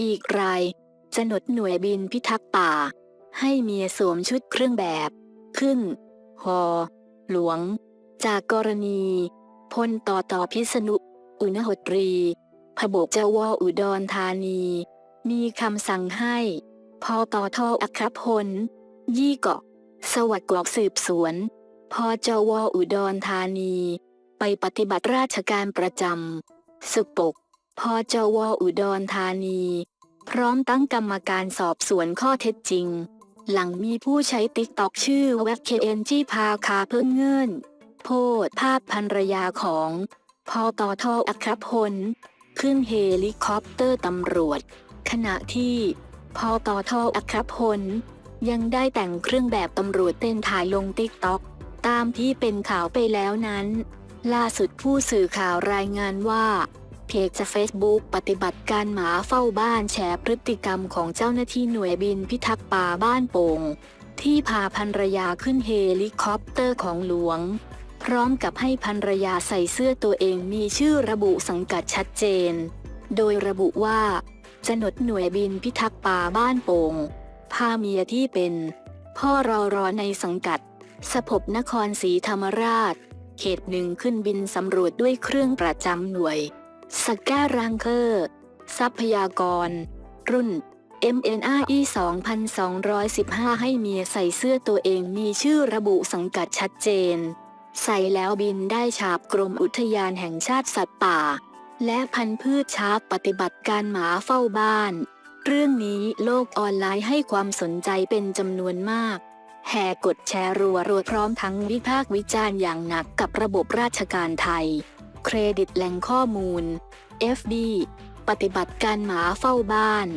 อีกรายจะหนดหน่วยบินพิทักษ์ป่า ให้เมียสวมชุดเครื่องแบบ ขึ้น หอ หลวง จากกรณีพลต่อต่อพิษณุ อุณหตรี พบกเจ้าวออุดรธานี มีคำสั่งให้พอต่อทออัครพล ยี่เกาะ สวัสดิ์กอกสืบสวน พอเจ้าวอุดรธานี ไปปฏิบัติราชการประจำ สุปก พอจวอุดรธานี พร้อมตั้งกรรมการสอบสวนข้อเท็จจริง หลังมีผู้ใช้ติ๊กต็อกชื่อแวคเคเอนที่พาคาเพิ่งเงินโพดภาพภรรยาของพอต่อทออัครพล ขึ้นเฮลิคอปเตอร์ตำรวจ ขณะที่พอต่อทออัครพล ยังได้แต่งเครื่องแบบตำรวจเต้นถ่ายลงติ๊กต็อกตามที่เป็นข่าวไปแล้วนั้น ล่าสุดผู้สื่อข่าวรายงานว่า เพจเฟซบุ๊กปฏิบัติการหมาเฝ้าบ้านแชร์พฤติกรรมของเจ้าหน้าที่หน่วยบินพิทักษ์ป่าบ้านโป่ง ที่พาภรรยาขึ้นเฮลิคอปเตอร์ของหลวง พร้อมกับให้ภรรยาใส่เสื้อตัวเองมีชื่อระบุสังกัดชัดเจน โดยระบุว่าจหนดหน่วยบินพิทักษ์ป่าบ้านโป่งพาเมียที่เป็น พ่อรอรอในสังกัดสภพนครศรีธรรมราช เขตหนึ่งขึ้นบินสำรวจด้วยเครื่องประจำหน่วย สแกรังเคอร์ ทรัพยากร รุ่น MNRE 2215 ให้เมียใส่เสื้อตัวเองมีชื่อระบุสังกัดชัดเจน ใส่แล้วบินได้ฉาบกรมอุทยานแห่งชาติสัตว์ป่า และพันธุ์พืชชาร์ปปฏิบัติการหมาเฝ้าบ้าน เรื่องนี้โลกออนไลน์ให้ความสนใจเป็นจำนวนมากแห่กดแชร์รัวรัวพร้อมทั้งวิพากษ์วิจารณ์อย่างหนักกับระบบราชการไทย เครดิตแหล่งข้อมูล FB ปฏิบัติการหมาเฝ้าบ้าน